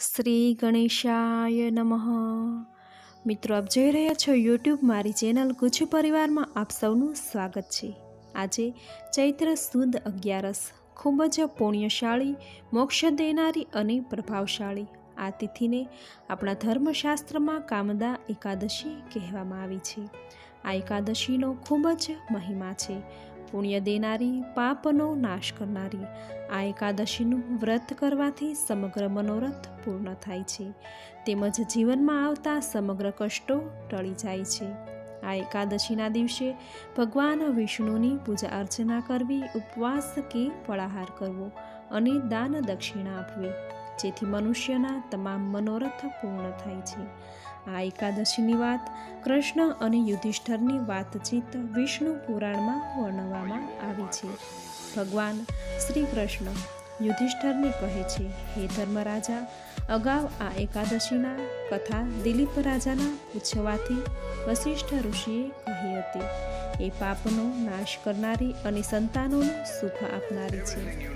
શ્રી ગણેશાય નમઃ. મિત્રો, આપ જોઈ રહ્યા છો યુટ્યુબ મારી ચેનલ ગુજ્જુ પરિવારમાં આપ સૌનું સ્વાગત છે. આજે ચૈત્ર સુદ અગિયારસ, ખૂબ જ પુણ્યશાળી, મોક્ષ દેનારી અને પ્રભાવશાળી આ તિથિને આપણા ધર્મશાસ્ત્રમાં કામદા એકાદશી કહેવામાં આવી છે. આ એકાદશીનો ખૂબ જ મહિમા છે. પુણ્ય દેનારી, પાપનો નાશ કરનારી. આ એકાદશીનું વ્રત કરવાથી સમગ્ર મનોરથ પૂર્ણ થાય છે. તેમજ જીવનમાં આવતા સમગ્ર કષ્ટો ટળી જાય છે. આ એકાદશીના દિવસે ભગવાન વિષ્ણુની પૂજા અર્ચના કરવી, ઉપવાસ કે ફળાહાર કરવો અને દાન દક્ષિણા આપવી. જેથી મનુષ્યના તમામ મનોરથ પૂર્ણ થાય છે. આ એકાદશીની વાત કૃષ્ણ અને યુધિષ્ઠરની વાતચીત વિષ્ણુ પુરાણમાં વર્ણવવામાં આવી છે. ભગવાન શ્રી કૃષ્ણ યુધિષ્ઠરને કહે છે, હે ધર્મરાજા, અગાઉ આ એકાદશીના કથા દિલીપ રાજાના પૂછવાથી વશિષ્ઠ ઋષિએ કહી હતી, એ પાપનો નાશ કરનારી અને સંતાનોનું સુખ આપનારી છે.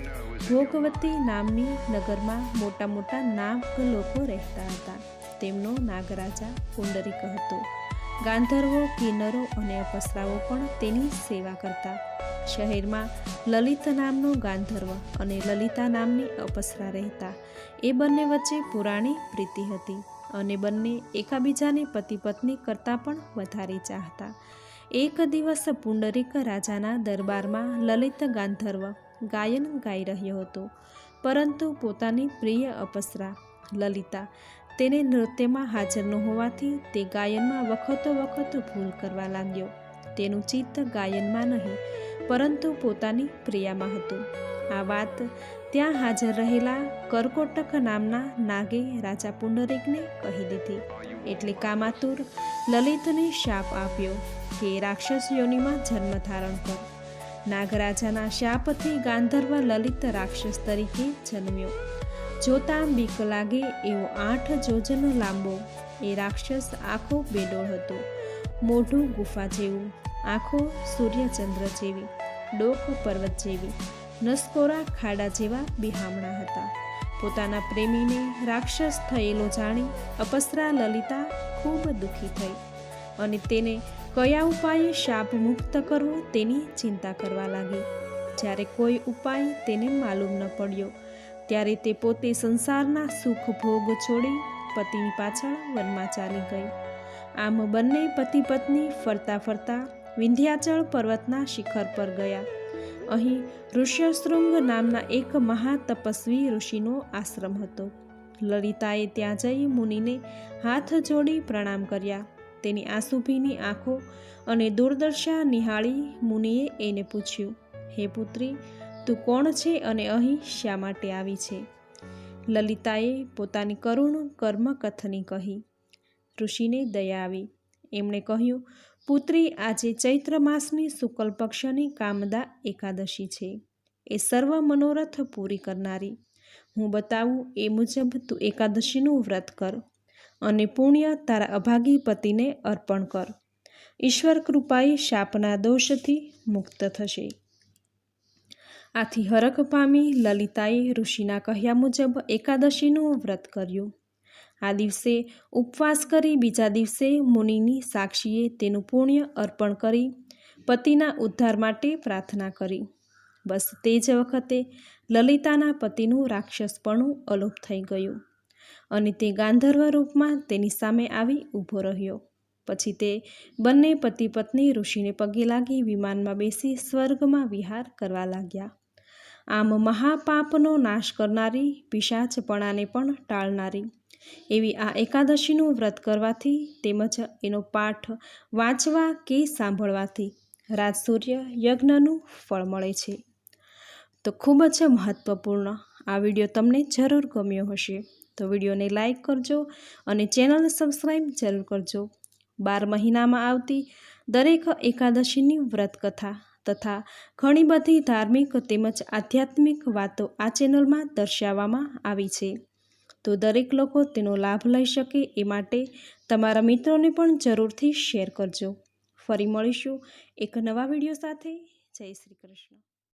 ભોગવતી નામની નગરમાં મોટા મોટા નાગ લોકો રહેતા હતા. તેમનો નાગરાજા પુંડરીક હતો. ગાંધર્વો, કિન્નરો અને અપસરાઓ પણ તેની સેવા કરતા. શહેરમાં લલિત નામનો ગાંધર્વ અને લલિતા નામની અપસરા રહેતા. એ બંને વચ્ચે પુરાણી પ્રીતિ હતી અને બંને એકાબીજાને પતિ પત્ની કરતાં પણ વધારે ચાહતા. એક દિવસ પુંડરીક રાજાના દરબારમાં લલિત ગાંધર્વ ગાયન ગાઈ રહ્યો હતો. પરંતુ પોતાની પ્રિય અપસરા, લલિતા તેને નૃત્યમાં હાજર ન હોવાથી તે ગાયનમાં વખતો વખત ભૂલ કરવા લાગ્યો. તેનું ચિત્ત ગાયનમાં નહીં, પરંતુ પોતાની પ્રિયામાં હતું. આ વાત ત્યાં હાજર રહેલા કરકોટક નામના નાગે રાજા પુંડરીકને કહી દીધી. એટલે કામાતુર લલિતને શાપ આપ્યો કે રાક્ષસ યોનિમાં જન્મ ધારણ કર. નાગરાજાના શાપથી ગાંધર્વ લલિત રાક્ષસ તરીકે જન્મ્યો. જોતાં બીક લાગે એવો આઠ જોજન લાંબો. એ રાક્ષસ આખો બેડોળ હતો. મોઢું ગુફા જેવું, આંખો સૂર્યચંદ્ર જેવી, ડોક પર્વત જેવી, નસકોરા ખાડા જેવા બિહામણા હતા. પોતાના પ્રેમીને રાક્ષસ થયેલો જાણી અપસરા લલિતા ખૂબ દુઃખી થઈ અને તેને કયા ઉપાયે શાપ મુક્ત કરવો તેની ચિંતા કરવા લાગી. જ્યારે કોઈ ઉપાય તેને માલુમ ન પડ્યો ત્યારે તે પોતે સંસારના સુખ ભોગ છોડી પતિની પાછળ વનમાં ચાલી ગઈ. આમ બંને પતિ પત્ની ફરતા ફરતા વિંધ્યાચળ પર્વતના શિખર પર ગયા. અહીં ઋષ્યશૃંગ નામના એક મહા તપસ્વી ઋષિનો આશ્રમ હતો. લલિતાએ ત્યાં જઈ મુનિને હાથ જોડી પ્રણામ કર્યા. તેની આંસુભીની આંખો અને દુર્દશા નિહાળી મુનિએ એને પૂછ્યું, હે પુત્રી તું કોણ છે અને અહીં શા માટે આવી છે? લલિતાએ પોતાની કરુણ કર્મકથની કહી. ઋષિને દયા આવી. એમણે કહ્યું, પુત્રી, આજે ચૈત્ર માસની શુક્લ પક્ષની કામદા એકાદશી છે. એ સર્વ મનોરથ પૂરી કરનારી. હું બતાવું એ મુજબ તું એકાદશીનું વ્રત કર અને પુણ્ય તારા અભાગી પતિને અર્પણ કર. ઈશ્વર કૃપાએ શાપના દોષથી મુક્ત થશે. આથી હરખ પામી લલિતાએ ઋષિના કહ્યા મુજબ એકાદશીનું વ્રત કર્યું. આ દિવસે ઉપવાસ કરી બીજા દિવસે મુનિની સાક્ષીએ તેનું પુણ્ય અર્પણ કરી પતિના ઉદ્ધાર માટે પ્રાર્થના કરી. બસ તે જ વખતે લલિતાના પતિનું રાક્ષસપણું અલોપ થઈ ગયું અને તે ગાંધર્વ રૂપમાં તેની સામે આવી ઊભો રહ્યો. પછી તે બંને પતિ પત્ની ઋષિને પગે લાગી વિમાનમાં બેસી સ્વર્ગમાં વિહાર કરવા લાગ્યા. આમ મહાપાપનો નાશ કરનારી, પિશાચપણાને પણ ટાળનારી. એવી આ એકાદશીનું વ્રત કરવાથી તેમજ એનો પાઠ વાંચવા કે સાંભળવાથી રાજસૂર્ય યજ્ઞનું ફળ મળે છે. તો ખૂબ જ મહત્ત્વપૂર્ણ આ વીડિયો તમને જરૂર ગમ્યો હશે. તો વિડીયોને લાઈક કરજો અને ચેનલ સબસ્ક્રાઈબ જરૂર કરજો. બાર મહિનામાં આવતી દરેક એકાદશીની વ્રત કથા તથા ઘણી બધી ધાર્મિક તેમજ આધ્યાત્મિક વાતો આ ચેનલમાં દર્શાવવામાં આવી છે. તો દરેક લોકો તેનો લાભ લઈ શકે એ માટે તમારા મિત્રોને પણ જરૂરથી શેર કરજો. ફરી મળીશું એક નવા વીડિયો સાથે. જય શ્રી કૃષ્ણ.